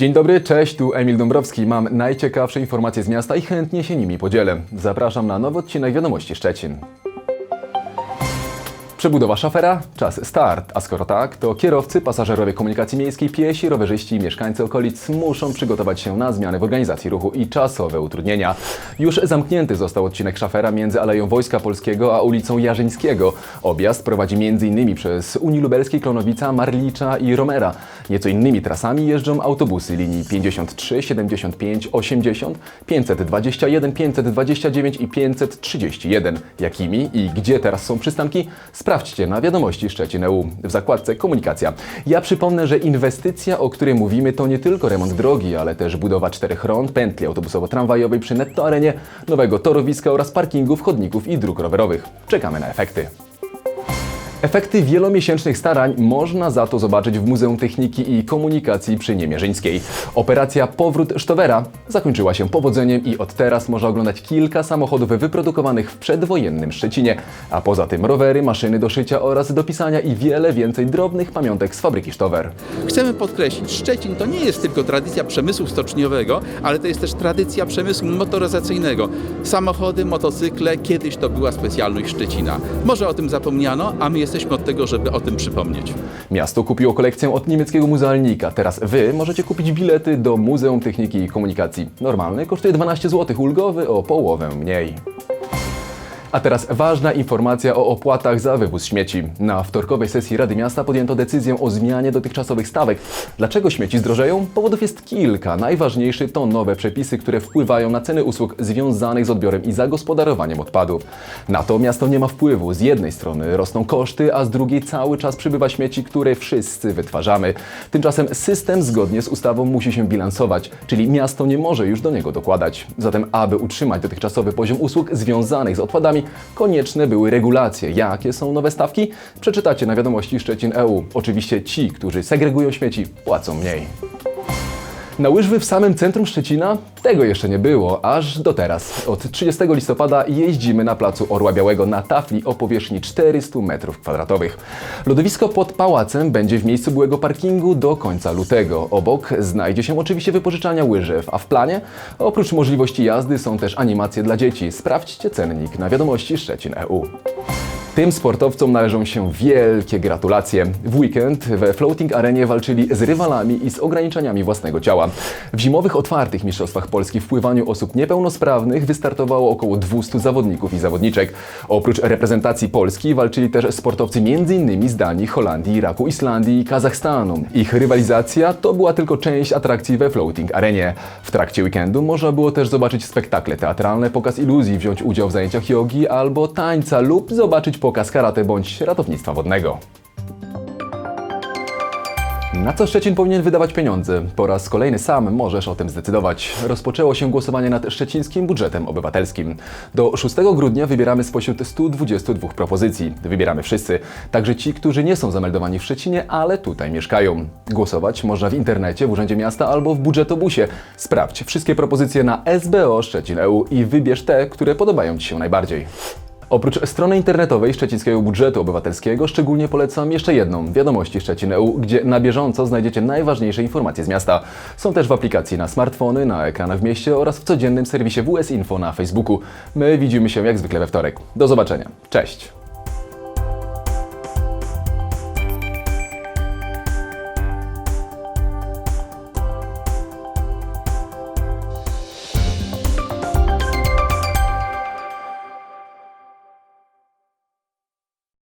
Dzień dobry, cześć, tu Emil Dąbrowski. Mam najciekawsze informacje z miasta i chętnie się nimi podzielę. Zapraszam na nowy odcinek Wiadomości Szczecin. Przebudowa szafera? Czas start. A skoro tak, to kierowcy, pasażerowie komunikacji miejskiej, piesi, rowerzyści i mieszkańcy okolic muszą przygotować się na zmiany w organizacji ruchu i czasowe utrudnienia. Już zamknięty został odcinek szafera między Aleją Wojska Polskiego a ulicą Jarzyńskiego. Objazd prowadzi m.in. przez Unii Lubelskiej, Klonowica, Marlicza i Romera. Nieco innymi trasami jeżdżą autobusy linii 53, 75, 80, 521, 529 i 531. Jakimi i gdzie teraz są przystanki? Sprawdźcie na wiadomości Szczecin EU w zakładce Komunikacja. Ja przypomnę, że inwestycja, o której mówimy, to nie tylko remont drogi, ale też budowa czterech rond, pętli autobusowo-tramwajowej przy Netto Arenie, nowego torowiska oraz parkingów, chodników i dróg rowerowych. Czekamy na efekty. Efekty wielomiesięcznych starań można za to zobaczyć w Muzeum Techniki i Komunikacji przy Niemierzyńskiej. Operacja Powrót Sztowera zakończyła się powodzeniem i od teraz można oglądać kilka samochodów wyprodukowanych w przedwojennym Szczecinie, a poza tym rowery, maszyny do szycia oraz do pisania i wiele więcej drobnych pamiątek z fabryki Sztower. Chcemy podkreślić, Szczecin to nie jest tylko tradycja przemysłu stoczniowego, ale to jest też tradycja przemysłu motoryzacyjnego. Samochody, motocykle, kiedyś to była specjalność Szczecina. Może o tym zapomniano, a my jesteśmy od tego, żeby o tym przypomnieć. Miasto kupiło kolekcję od niemieckiego muzealnika. Teraz Wy możecie kupić bilety do Muzeum Techniki i Komunikacji. Normalny kosztuje 12 zł, ulgowy o połowę mniej. A teraz ważna informacja o opłatach za wywóz śmieci. Na wtorkowej sesji Rady Miasta podjęto decyzję o zmianie dotychczasowych stawek. Dlaczego śmieci zdrożeją? Powodów jest kilka. Najważniejszy to nowe przepisy, które wpływają na ceny usług związanych z odbiorem i zagospodarowaniem odpadów. Na to miasto nie ma wpływu. Z jednej strony rosną koszty, a z drugiej cały czas przybywa śmieci, które wszyscy wytwarzamy. Tymczasem system zgodnie z ustawą musi się bilansować, czyli miasto nie może już do niego dokładać. Zatem, aby utrzymać dotychczasowy poziom usług związanych z odpadami, konieczne były regulacje. Jakie są nowe stawki? Przeczytacie na wiadomości Szczecin EU. Oczywiście ci, którzy segregują śmieci, płacą mniej. Na łyżwy w samym centrum Szczecina? Tego jeszcze nie było, aż do teraz. Od 30 listopada jeździmy na placu Orła Białego na tafli o powierzchni 400 m2. Lodowisko pod pałacem będzie w miejscu byłego parkingu do końca lutego. Obok znajdzie się oczywiście wypożyczalnia łyżew, a w planie oprócz możliwości jazdy są też animacje dla dzieci. Sprawdźcie cennik na wiadomości Szczecin E EU. Tym sportowcom należą się wielkie gratulacje. W weekend we Floating Arenie walczyli z rywalami i z ograniczeniami własnego ciała. W zimowych otwartych mistrzostwach Polski w pływaniu osób niepełnosprawnych wystartowało około 200 zawodników i zawodniczek. Oprócz reprezentacji Polski walczyli też sportowcy m.in. z Danii, Holandii, Iraku, Islandii i Kazachstanu. Ich rywalizacja to była tylko część atrakcji we Floating Arenie. W trakcie weekendu można było też zobaczyć spektakle teatralne, pokaz iluzji, wziąć udział w zajęciach jogi albo tańca lub zobaczyć pokaz karate bądź ratownictwa wodnego. Na co Szczecin powinien wydawać pieniądze? Po raz kolejny sam możesz o tym zdecydować. Rozpoczęło się głosowanie nad szczecińskim budżetem obywatelskim. Do 6 grudnia wybieramy spośród 122 propozycji. Wybieramy wszyscy, także ci, którzy nie są zameldowani w Szczecinie, ale tutaj mieszkają. Głosować można w internecie, w Urzędzie Miasta albo w budżetobusie. Sprawdź wszystkie propozycje na SBO Szczecin EU i wybierz te, które podobają Ci się najbardziej. Oprócz strony internetowej Szczecińskiego Budżetu Obywatelskiego szczególnie polecam jeszcze jedną, Wiadomości Szczecin EU, gdzie na bieżąco znajdziecie najważniejsze informacje z miasta. Są też w aplikacji na smartfony, na ekranach w mieście oraz w codziennym serwisie WS Info na Facebooku. My widzimy się jak zwykle we wtorek. Do zobaczenia. Cześć!